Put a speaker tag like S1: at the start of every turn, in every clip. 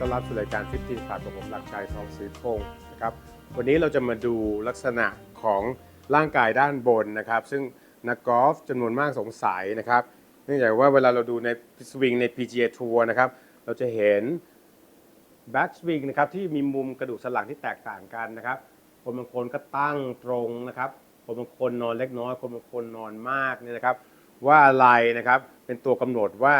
S1: ต้องรับสู่รายการ15ขาดกับผมหลักชัยทองศรีพงศ์นะครับ วันนี้เราจะมาดูลักษณะของร่างกายด้านบนนะครับ ซึ่งนักกอล์ฟจำนวนมากสงสัยนะครับ เนื่องจากว่าเวลาเราดูในสวิงใน PGA Tour นะครับ เราจะเห็นแบ็กสวิงนะครับที่มีมุมกระดูกสันหลังที่แตกต่างกันนะครับ คนบางคนก็ตั้งตรงนะครับ คนบางคนนอนเล็กน้อย คนบางคนนอนมากเนี่ยนะครับ ว่าอะไรนะครับเป็นตัวกำหนดว่า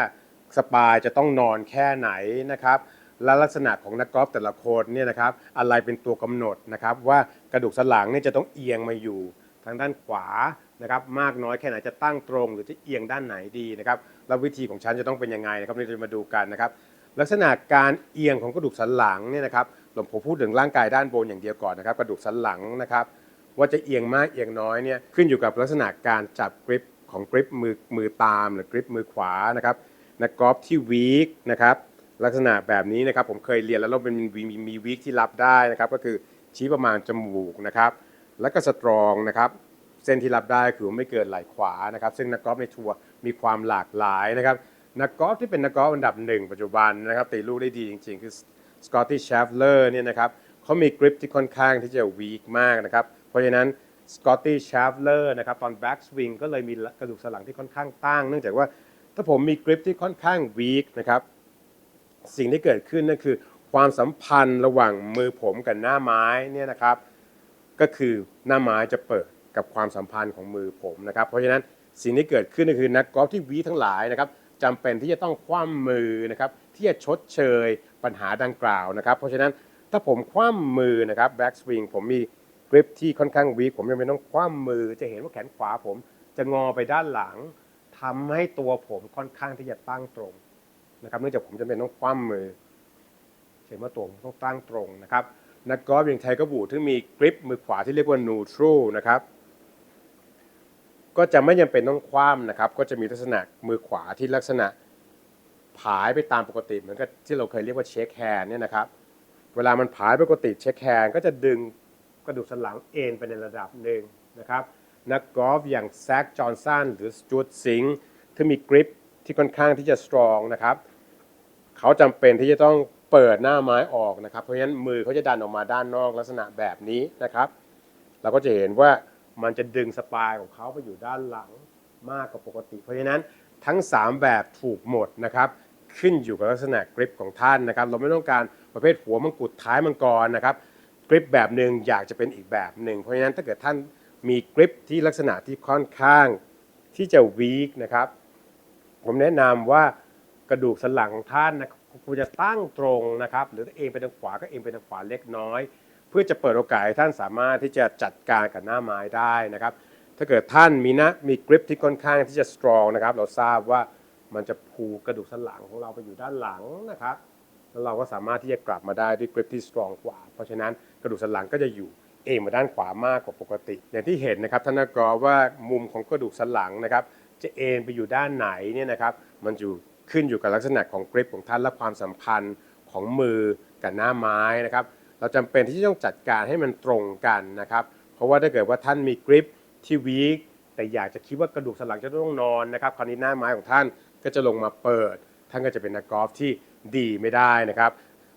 S1: สปายจะต้องนอนแค่ไหนนะครับ และลักษณะของนักกอล์ฟแต่ละคนเนี่ยนะครับอะไรเป็นตัวกำหนดนะครับว่ากระดูกสันหลังเนี่ยจะต้องเอียงมาอยู่ ทางด้านขวานะครับมากน้อยแค่ไหนจะตั้งตรง หรือจะเอียงด้านไหนดีนะครับแล้ววิธีของฉันจะต้องเป็นยังไงนะครับเราจะมาดูกันนะครับลักษณะการเอียงของกระดูกสันหลังเนี่ยนะครับผมพูดถึงร่างกายด้านบนอย่างเดียวก่อนนะครับกระดูกสันหลังนะครับว่าจะเอียงมากเอียงน้อยเนี่ยขึ้นอยู่กับลักษณะการจับกริปของกริปมือมือตาม หรือกริปมือขวานะครับนักกอล์ฟที่วีคนะครับ ลักษณะแบบนี้นะครับผมเคยเรียนแล้วเราเป็นมีมีมีวีคที่รับได้นะครับ ก็คือชี้ประมาณจมูกนะครับ แล้วก็สตรองนะครับ เส้นที่รับได้คือไม่เกินไหล่ขวานะครับ ซึ่งนักกอล์ฟในทัวร์มีความหลากหลายนะครับ นักกอล์ฟที่เป็นนักกอล์ฟอันดับหนึ่งปัจจุบันนะครับตีลูกได้ดีจริง ๆ คือสกอตตี้เชฟเลอร์เนี่ยนะครับเขามีกริปที่ค่อนข้างที่จะวีคมากนะครับ เพราะฉะนั้นสกอตตี้เชฟเลอร์นะครับตอนแบ็กสวิงก็เลยมีกระดูกสันหลังที่ค่อนข้างตั้ง เนื่องจากว่าถ้าผมมีกริปที่ค่อนข้างวีคนะครับ สิ่งที่เกิดขึ้นนั่นคือความสัมพันธ์ระหว่างมือผมกับหน้าไม้เนี่ยนะครับ ก็คือหน้าไม้จะเปิดกับความสัมพันธ์ของมือผมนะครับ เพราะฉะนั้นสิ่งที่เกิดขึ้นก็คือนักกอล์ฟที่วีทั้งหลายนะครับจำเป็นที่จะต้องคว่ำมือนะครับที่จะชดเชยปัญหาดังกล่าวนะครับ เพราะฉะนั้นถ้าผมคว่ำมือนะครับแบ็กสวิงผมมีกริปที่ค่อนข้างวีผมยังไม่ต้องคว่ำมือ จะเห็นว่าแขนขวาผมจะงอไปด้านหลังทำให้ตัวผมค่อนข้างที่จะตั้งตรง นะครับเนื่องจากผมจะเป็นต้องคว่ำมือเห็นว่าตัวผมต้องตั้งตรงนะครับ นักกอล์ฟอย่างไทเกอร์บูดที่มีกริปมือขวาที่เรียกว่านูทรูนะครับ ก็จะไม่จำเป็นต้องคว่ำนะครับ ก็จะมีลักษณะมือขวาที่ลักษณะผายไปตามปกติเหมือนกับที่เราเคยเรียกว่าเช็คแฮนด์เนี่ยนะครับ เวลามันผายปกติเช็คแฮนด์ก็จะดึงกระดูกสันหลังเอ็นไปในระดับหนึ่งนะครับ นักกอล์ฟอย่างแซคจอห์นสันหรือสจวตซิงค์ที่มีกริปที่ค่อนข้างที่จะสตรองนะครับ เขาจำเป็นที่จะต้องเปิดหน้าไม้ออกนะครับ เพราะฉะนั้นมือเขาจะดันออกมาด้านนอกลักษณะแบบนี้นะครับ เราก็จะเห็นว่ามันจะดึงสปายของเขาไปอยู่ด้านหลังมากกว่าปกติ เพราะฉะนั้นทั้ง 3 แบบถูกหมดนะครับ ขึ้นอยู่กับลักษณะกริปของท่านนะครับ เราไม่ต้องการประเภทหัวมังกรท้ายมังกรนะครับกริปแบบหนึ่งอยากจะเป็นอีกแบบหนึ่งเพราะฉะนั้นถ้าเกิดท่านมีกริปที่ลักษณะที่ค่อนข้างที่จะวีคนะครับ ผมแนะนำว่า กระดูกสันหลังของท่านนะควรจะตั้งตรงนะครับ หรือเองไปทางขวาก็เองไปทางขวาเล็กน้อย เพื่อจะเปิดโอกาสให้ท่านสามารถที่จะจัดการกับหน้าไม้ได้นะครับ ถ้าเกิดท่านมีนะมีกริปที่ค่อนข้างที่จะสตรองนะครับ เราทราบว่ามันจะพูกระดูกสันหลังของเราไปอยู่ด้านหลังนะครับแล้วเราก็สามารถที่จะกลับมาได้ด้วยกริปที่สตรองกว่า เพราะฉะนั้นกระดูกสันหลังก็จะอยู่เอ็นมาด้านขวามากกว่าปกติ อย่างที่เห็นนะครับท่านนักกอว่ามุมของกระดูกสันหลังนะครับ จะเอ็นไปอยู่ด้านไหนเนี่ยนะครับ มันอยู่ ขึ้นอยู่กับลักษณะของกริปของท่านและความสัมพันธ์ของมือกับหน้าไม้นะครับ เราจำเป็นที่จะต้องจัดการให้มันตรงกันนะครับ เพราะว่าถ้าเกิดว่าท่านมีกริปที่วีคแต่อยากจะคิดว่ากระดูกสันหลังจะต้องนอนนะครับ คราวนี้หน้าไม้ของท่านก็จะลงมาเปิด ท่านก็จะเป็นนักกอล์ฟที่ดีไม่ได้นะครับ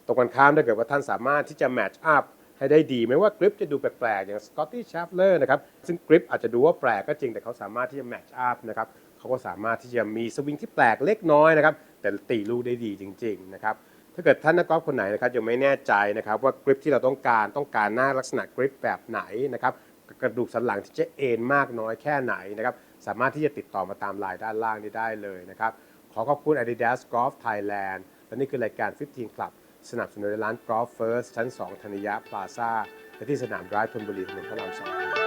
S1: ตรงกันข้ามถ้าเกิดว่าท่านสามารถที่จะแมทช์อัพให้ได้ดีไม่ว่ากริปจะดูแปลกๆ อย่างสกอตตี้ชาร์ฟเลอร์นะครับ ซึ่งกริปอาจจะดูว่าแปลกก็จริงแต่เขาสามารถที่จะแมทช์อัพนะครับ เขาก็สามารถที่จะมีสวิงที่แปลกเล็กน้อยนะครับ แต่ตีลูกได้ดีจริง ๆ นะครับ ถ้าเกิดท่านนักกอล์ฟคนไหนนะครับยังไม่แน่ใจนะครับว่ากริปที่เราต้องการต้องการหน้าลักษณะกริปแบบไหนนะครับกระดูกสันหลังที่จะเอ็นมากน้อยแค่ไหนนะครับสามารถที่จะติดต่อมาตามไลน์ด้านล่างนี้ได้เลยนะครับ ขอขอบคุณ Adidas Golf Thailand และนี่คือรายการ 15 Club สนับสนุนโดยร้าน Golf First ชั้น 2 ธนิยะพลาซ่าและที่สนามดรายธนบุรีถนนพระรามสอง